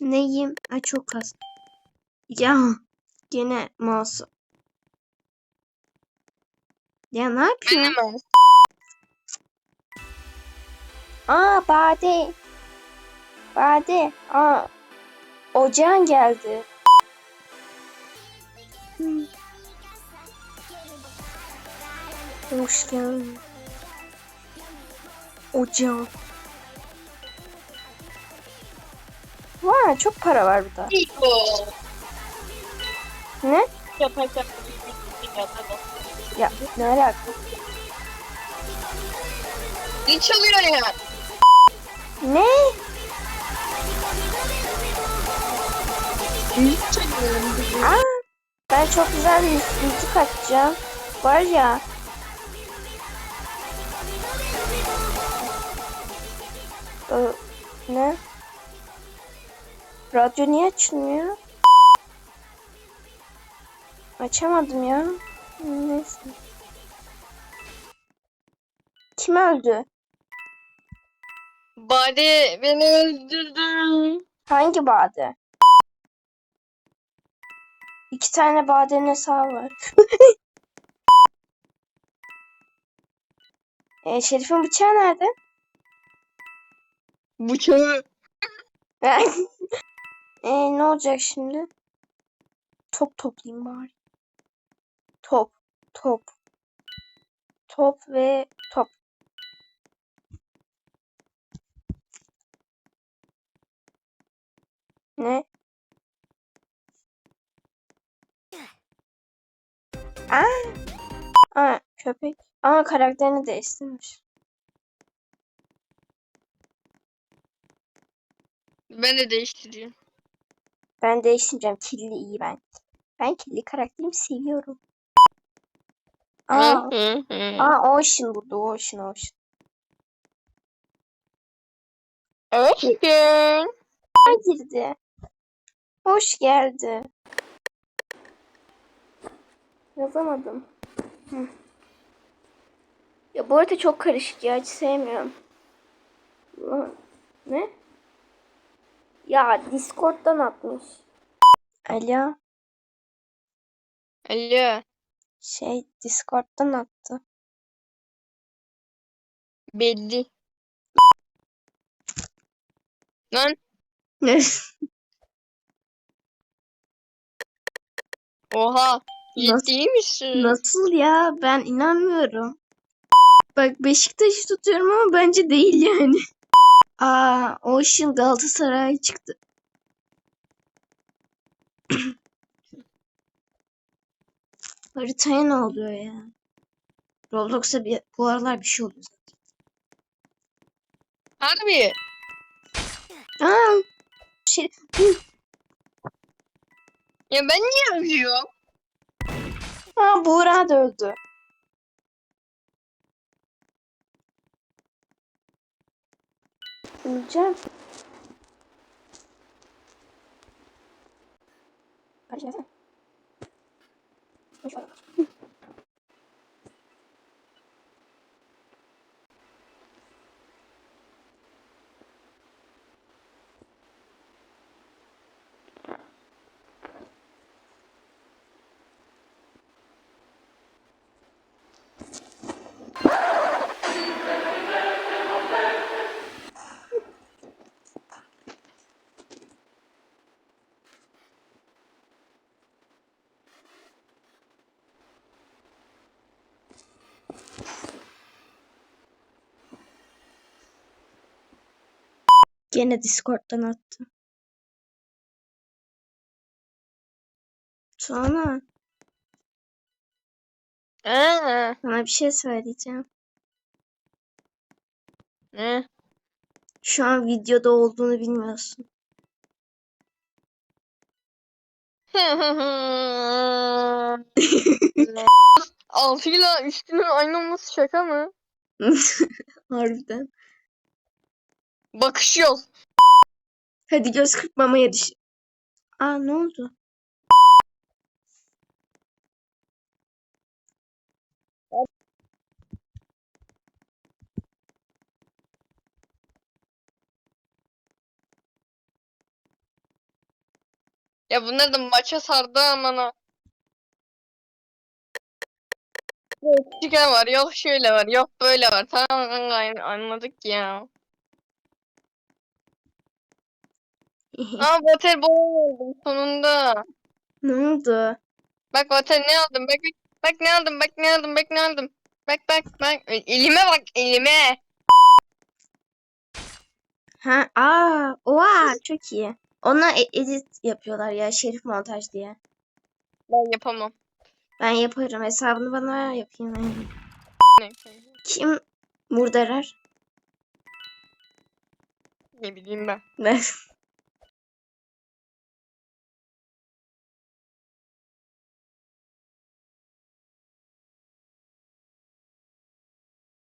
Neyim? Ay çok az. Ya gene mouse. Ya ne yapıyorsun? Aa Bade. Bade. Aa. Ocağın geldi. Hmm. Hoş geldin. Ocağın. Vay çok para var burada. Ne? Ya ne alaka? Ne çalıyor ya? Ne? Aa, ben çok güzel bir müzik açacağım. Var ya. Ee, ne? Radyo niye açılmıyor? Açamadım ya. Neyse. Kim öldü? Bade beni öldürdü. Hangi bade? İki tane badenin hesabı var. e, Şerif'in bıçağı nerede? Bıçağı. e, ne olacak şimdi? Top toplayayım bari. Top, top. Top ve top. Ne? Aa! Aa, köpek. Ama karakterini değiştirmiş. Ben de değiştireceğim. Ben değiştireceğim. Killi iyi ben. Ben killi karakterimi seviyorum. Aa, aa Ocean burada. Ocean, Ocean. Aa, girdi. Hoş geldi. Yazamadım. Hı. Ya bu arada çok karışık ya. Hiç sevmiyorum. Ne? Ya Discord'dan atmış. Alo. Alo. Şey Discord'dan attı. Belli. Lan oha. Ciddi misin? Nasıl ya? Ben inanmıyorum. Bak Beşiktaş'ı tutuyorum ama bence değil yani. Aa, Ocean Galatasaray çıktı. Haritaya ne oluyor ya? Roblox'a bir, bu aralar bir şey oluyor zaten. Harbi. Aa, şey, Ya ben niye ölüyorum? aa Buğra da öldü. Öleceğim. Hadi gelsene. Hoş bulduk. Gene Discord'dan attı. Tuana, Aa, sana bir şey söyleyeceğim. ne? Şu an videoda olduğunu bilmiyorsun. Altıyla üstünün aynı olması şaka mı? Harbiden. Bakışıyoruz. Hadi göz kırpmamaya düş. Aa ne oldu? Ya bunlar da maça sardı. Yok şike var, yok şöyle var, yok böyle var. Tamam kanka anladık ya. Aa Vatel bol oldum sonunda. Ne oldu? Bak Vatel ne aldım? Bak bak. Ne aldım? Bak ne aldım? Bak ne aldım? Bak bak bak. Elime bak elime. Ha, aa, oha çok iyi. Ona e- edit yapıyorlar ya şerif montaj diye. Ben yapamam. Ben yaparım hesabını bana ver yapayım. yani. Kim murderer? ne bileyim ben. Ben.